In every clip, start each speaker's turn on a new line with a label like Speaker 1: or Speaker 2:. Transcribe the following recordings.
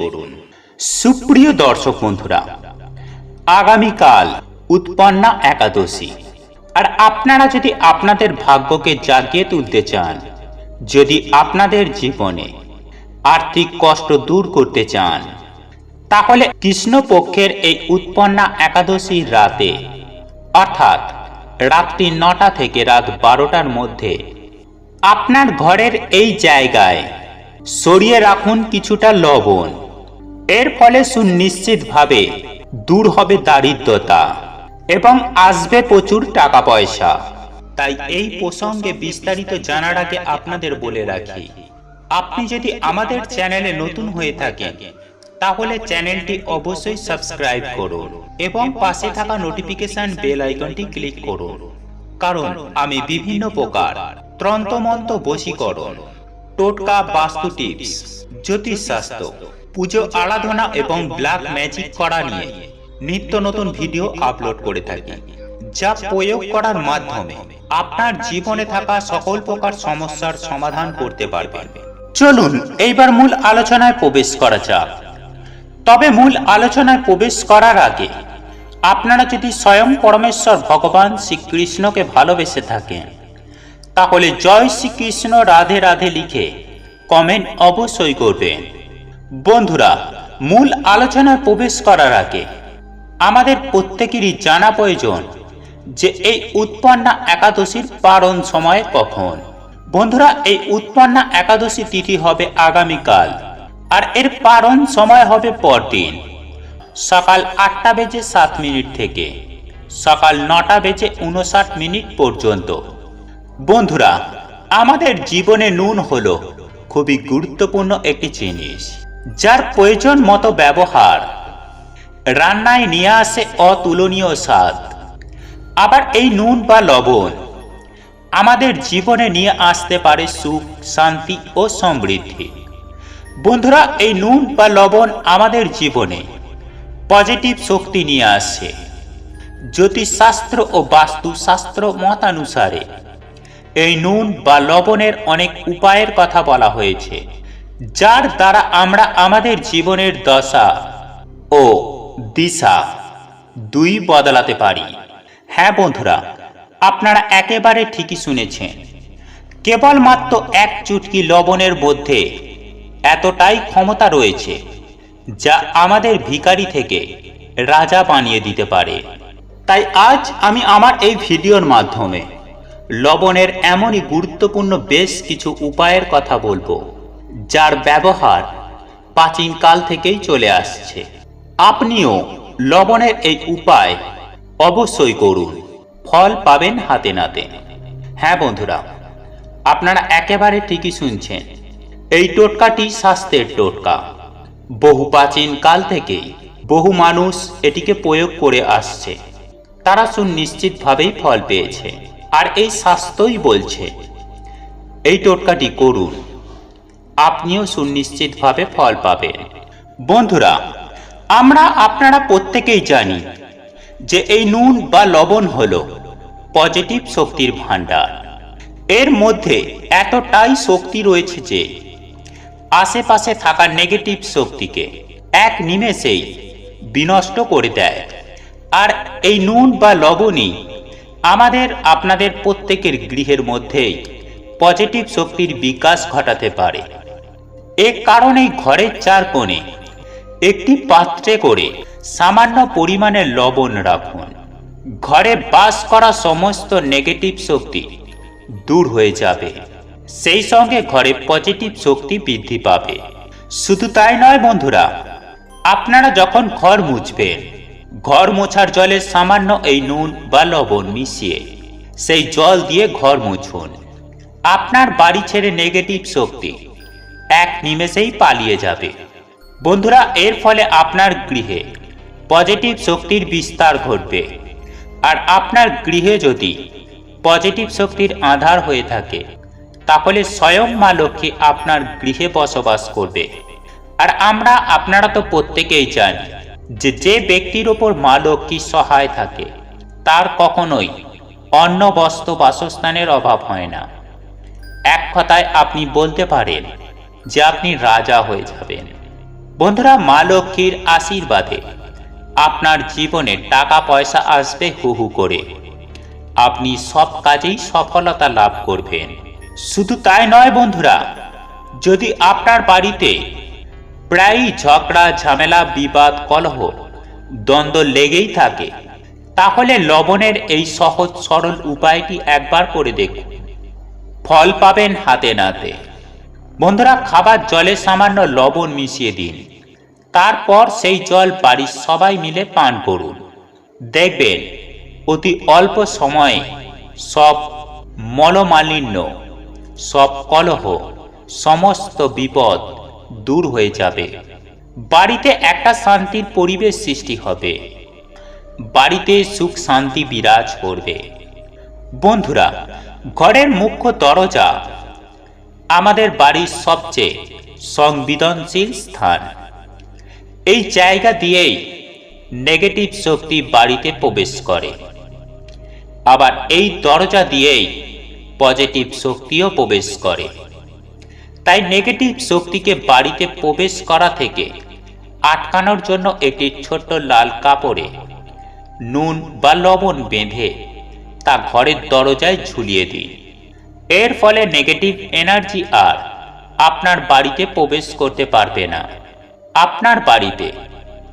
Speaker 1: করুন। সুপ্রিয় দর্শক বন্ধুরা, আগামীকাল উৎপন্না একাদশী। আর আপনারা যদি আপনাদের ভাগ্যকে জাগিয়ে তুলতে চান, যদি আপনাদের জীবনে আর্থিক কষ্ট দূর করতে চান, তাহলে কৃষ্ণপক্ষের এই উৎপন্না একাদশীর রাতে, অর্থাৎ রাত্রি নটা থেকে রাত বারোটার মধ্যে আপনার ঘরের এই জায়গায় সরিয়ে রাখুন কিছুটা লবণ। এর ফলে সুনিশ্চিতভাবে দূর হবে দারিদ্রতা এবং আসবে প্রচুর টাকা পয়সা তাই এই প্রসঙ্গে বিস্তারিত জানার আগে আপনাদের বলে রাখি, আপনি যদি আমাদের চ্যানেলে নতুন হয়ে থাকেন, তাহলে চ্যানেলটি অবশ্যই সাবস্ক্রাইব করুন এবং পাশে থাকা নোটিফিকেশন বেল আইকনটি ক্লিক করুন। কারণ আমি বিভিন্ন প্রকার ত্রন্তমন্ত বশীকরণ টোটকা বাস্তু টিপস, জ্যোতিষশাস্ত্র, পুজো আরাধনা এবং ব্ল্যাক ম্যাজিক করা নিয়ে নিত্য নতুন ভিডিও আপলোড করে থাকি, যা প্রয়োগ করার মাধ্যমে আপনার জীবনে থাকা সকল প্রকার সমস্যার সমাধান করতে পারবেন। চলুন, এইবার মূল আলোচনায় প্রবেশ করা যাক। তবে মূল আলোচনায় প্রবেশ করার আগে, আপনারা যদি স্বয়ং পরমেশ্বর ভগবান শ্রীকৃষ্ণকে ভালোবেসে থাকেন তাহলে জয় শ্রীকৃষ্ণ রাধে রাধে লিখে কমেন্ট অবশ্যই করবেন। বন্ধুরা, মূল আলোচনায় প্রবেশ করার আগে আমাদের প্রত্যেকেরই জানা প্রয়োজন যে এই উৎপন্না একাদশীর পারণ সময় কখন। বন্ধুরা, এই উৎপন্না একাদশী তিথি হবে আগামীকাল আর এর পারণ সময় হবে পরদিন। সকাল আটটা বেজে সাত মিনিট থেকে সকাল নটা বেজে উনষাট মিনিট পর্যন্ত। বন্ধুরা, আমাদের জীবনে নুন হলো খুবই গুরুত্বপূর্ণ একটি জিনিস, যার প্রয়োজন মতো ব্যবহার। রান্নায় নিয়ে আসে অতুলনীয় স্বাদ। আবার এই নুন বা লবণ আমাদের জীবনে নিয়ে আসতে পারে সুখ, শান্তি ও সমৃদ্ধি। বন্ধুরা, এই নুন বা লবণ আমাদের জীবনে পজিটিভ শক্তি নিয়ে আসে। জ্যোতিষশাস্ত্র ও বাস্তুশাস্ত্র মতানুসারে এই নুন বা লবণের অনেক উপায়ের কথা বলা হয়েছে, যার দ্বারা আমরা আমাদের জীবনের দশা ও দিশা দুই বদলাতে পারি। হ্যাঁ বন্ধুরা, আপনারা একেবারে ঠিকই শুনেছেন। কেবলমাত্র এক চুটকি লবণের মধ্যে এতটাই ক্ষমতা রয়েছে, যা আমাদের ভিখারি থেকে রাজা বানিয়ে দিতে পারে। তাই আজ আমি আমার এই ভিডিওর মাধ্যমে লবণের এমনই গুরুত্বপূর্ণ বেশ কিছু উপায়ের কথা বলব, যার ব্যবহার প্রাচীনকাল থেকেই চলে আসছে। আপনিও লবণের এই উপায় অবশ্যই করুন, ফল পাবেন হাতে নাতে। হ্যাঁ বন্ধুরা, আপনারা একেবারে ঠিকই শুনছেন, এই টোটকাটি স্বাস্থ্যের টোটকা। বহু প্রাচীন কাল থেকেই বহু মানুষ এটিকে প্রয়োগ করে আসছে। তারা সুনিশ্চিতভাবেই ফল পেয়েছে। আর এই স্বাস্থ্যই বলছে, এই টোটকাটি করুন, আপনিও সুনিশ্চিতভাবে ফল পাবেন। বন্ধুরা, আমরা আপনারা প্রত্যেকেই জানি যে এই নুন বা লবণ হল পজিটিভ শক্তির ভাণ্ডার। এর মধ্যে এতটাই শক্তি রয়েছে যে আশেপাশে থাকা নেগেটিভ শক্তিকে এক নিমেষেই বিনষ্ট করে দেয়। আর এই নুন বা লবণই আমাদের আপনাদের প্রত্যেকের গৃহের মধ্যেই পজিটিভ শক্তির বিকাশ ঘটাতে পারে। এ কারণেই ঘরের চার কোণে একটি পাত্রে করে সামান্য পরিমাণে লবণ রাখুন। ঘরে বাস করা সমস্ত নেগেটিভ শক্তি দূর হয়ে যাবে। সেই সঙ্গে ঘরে পজিটিভ শক্তি বৃদ্ধি পাবে। শুধু তাই নয় বন্ধুরা, আপনারা যখন ঘর মুছবেন ঘর মোছার জলে সামান্য এই নুন বা লবণ মিশিয়ে সেই জল দিয়ে ঘর মুছুন। আপনার বাড়ি ছেড়ে নেগেটিভ শক্তি এক নিমেষেই পালিয়ে যাবে। বন্ধুরা, এর ফলে আপনার গৃহে পজিটিভ শক্তির বিস্তার ঘটবে। আর আপনার গৃহে যদি পজিটিভ শক্তির আধার হয়ে থাকে, তাহলে স্বয়ং মা লক্ষ্মী আপনার গৃহে বসবাস করবে। আর আমরা, আপনারা তো প্রত্যেকেই জানি যে যে ব্যক্তির ওপর মা লক্ষ্মী সহায় থাকে, তার কখনোই অন্ন বস্ত্র বাসস্থানের অভাব হয় না। এক কথায় আপনি বলতে পারেন যে আপনি রাজা হয়ে যাবেন। বন্ধুরা মা লক্ষ্মীর আশীর্বাদে আপনার জীবনে টাকা পয়সা আসবে হু হু করে। আপনি সব কাজেই সফলতা লাভ করবেন। শুধু তাই নয় বন্ধুরা, যদি আপনার বাড়িতে প্রায়ই ঝগড়া, ঝামেলা, বিবাদ, কলহ দ্বন্দ্ব লেগেই থাকে। তাহলে লবণের এই সহজ, সরল উপায়টি একবার করে দেখুন। ফল পাবেন হাতে নাতে। বন্ধুরা, খাবার জলে সামান্য লবণ মিশিয়ে দিন। তারপর সেই জল বাড়ির সবাই মিলে পান করুন। দেখবেন, অতি অল্প সময়ে সব মলমালিন্য, সব কলহ, সমস্ত বিপদ দূর হয়ে যাবে। বাড়িতে একটা শান্তির পরিবেশ সৃষ্টি হবে। বাড়িতে সুখ শান্তি বিরাজ করবে। বন্ধুরা, ঘরের মুখ্য দরজা আমাদের বাড়ির সবচেয়ে সংবেদনশীল স্থান। এই জায়গা দিয়েই নেগেটিভ শক্তি বাড়িতে প্রবেশ করে। আবার এই দরজা দিয়েই পজিটিভ শক্তিও প্রবেশ করে। তাই নেগেটিভ শক্তিকে বাড়িতে প্রবেশ করা থেকে আটকানোর জন্য একটি ছোট্ট লাল কাপড়ে নুন বা লবণ বেঁধে তা ঘরের দরজায় ঝুলিয়ে দিন এর ফলে নেগেটিভ এনার্জি আর আপনার বাড়িতে প্রবেশ করতে পারবে না। আপনার বাড়িতে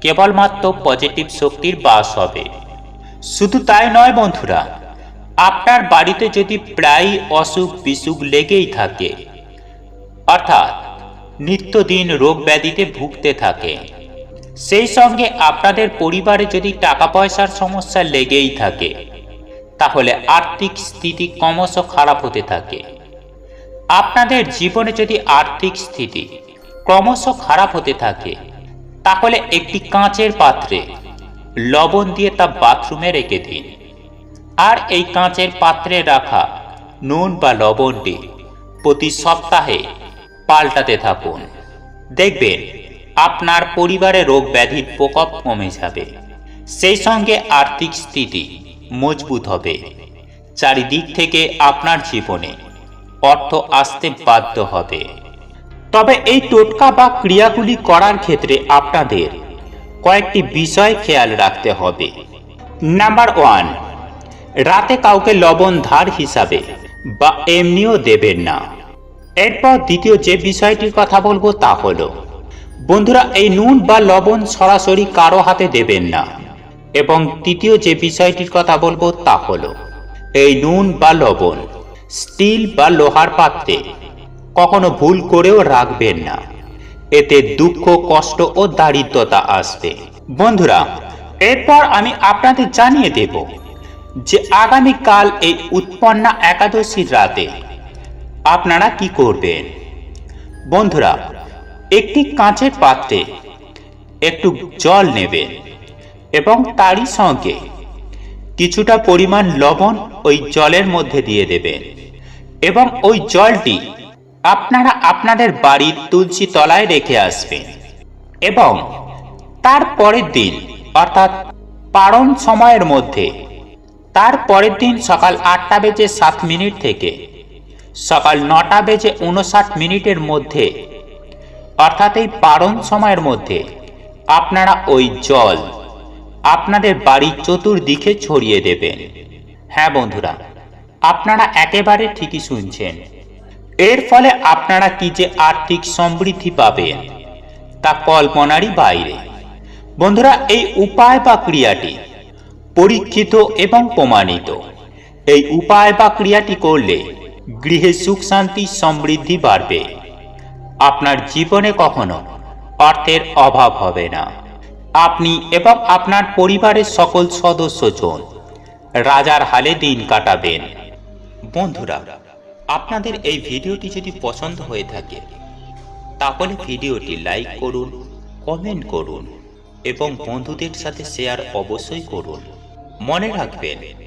Speaker 1: কেবলমাত্র পজিটিভ শক্তির বাস হবে। শুধু তাই নয় বন্ধুরা, আপনার বাড়িতে যদি প্রায় অসুখ বিসুখ লেগেই থাকে অর্থাৎ নিত্যদিন রোগ ব্যাধিতে ভুগতে থাকে। সেই সঙ্গে আপনাদের পরিবারে যদি টাকা পয়সার সমস্যা লেগেই থাকে, তাহলে আর্থিক স্থিতি ক্রমশ খারাপ হতে থাকে। আপনাদের জীবনে যদি আর্থিক স্থিতি ক্রমশ খারাপ হতে থাকে, তাহলে একটি কাঁচের পাত্রে লবণ দিয়ে তা বাথরুমে রেখে দিন। আর এই কাঁচের পাত্রে রাখা নুন বা লবণটি প্রতি সপ্তাহে পাল্টাতে থাকুন। দেখবেন, আপনার পরিবারে রোগ ব্যাধির প্রকোপ কমে যাবে। সেই সঙ্গে আর্থিক স্থিতি মজবুত হবে। চারিদিক থেকে আপনার জীবনে অর্থ আসতে বাধ্য হবে। তবে এই টোটকা বা ক্রিয়াগুলি করার ক্ষেত্রে আপনাদের কয়েকটি বিষয় খেয়াল রাখতে হবে। নাম্বার ওয়ান, রাতে কাউকে লবণ, ধার হিসাবে বা এমনিও দেবেন না। এরপর দ্বিতীয় যে বিষয়টির কথা বলব তা হলো, বন্ধুরা, এই নুন বা লবণ সরাসরি কারও হাতে দেবেন না। এবং তৃতীয় যে বিষয়টির কথা বলব তা হলো, এই নুন বা লবণ, স্টিল বা লোহার পাত্রে কখনো ভুল করেও রাখবেন না। এতে দুঃখ, কষ্ট ও দারিদ্রতা আসবে। বন্ধুরা, এরপর আমি আপনাদের জানিয়ে দেব যে আগামীকাল এই উৎপন্না একাদশীর রাতে আপনারা কি করবেন? বন্ধুরা, একটি কাঁচের পাত্রে একটু জল নেবেন এবং তারই সঙ্গে কিছুটা পরিমাণ লবণ ওই জলের মধ্যে দিয়ে দেবেন এবং ওই জলটি আপনারা আপনাদের বাড়ির তুলসী তলায় রেখে আসবেন এবং তার পরের দিন, অর্থাৎ পারণ সময়ের মধ্যে, তার পরের দিন সকাল আটটা বেজে সাত মিনিট থেকে সকাল নটা বেজে উনষাট মিনিটের মধ্যে, অর্থাৎ এই পারণ সময়ের মধ্যে, আপনারা ওই জল আপনাদের বাড়ির চতুর্দিকে ছড়িয়ে দেবেন। হ্যাঁ বন্ধুরা, আপনারা একেবারে ঠিকই শুনছেন। এর ফলে আপনারা কি যে আর্থিক সমৃদ্ধি পাবেন, তা কল্পনারই বাইরে। বন্ধুরা, এই উপায় বা ক্রিয়াটি পরীক্ষিত এবং প্রমাণিত। এই উপায় বা ক্রিয়াটি করলে গৃহে সুখ শান্তি সমৃদ্ধি বাড়বে। আপনার জীবনে কখনো অর্থের অভাব হবে না। আপনি এবং আপনার পরিবারের সকল সদস্যজন রাজার হালে দিন কাটাবেন। বন্ধুরা, আপনাদের এই ভিডিওটি যদি পছন্দ হয়ে থাকে, তাহলে ভিডিওটি লাইক করুন, কমেন্ট করুন এবং বন্ধুদের সাথে শেয়ার অবশ্যই করুন। মনে রাখবেন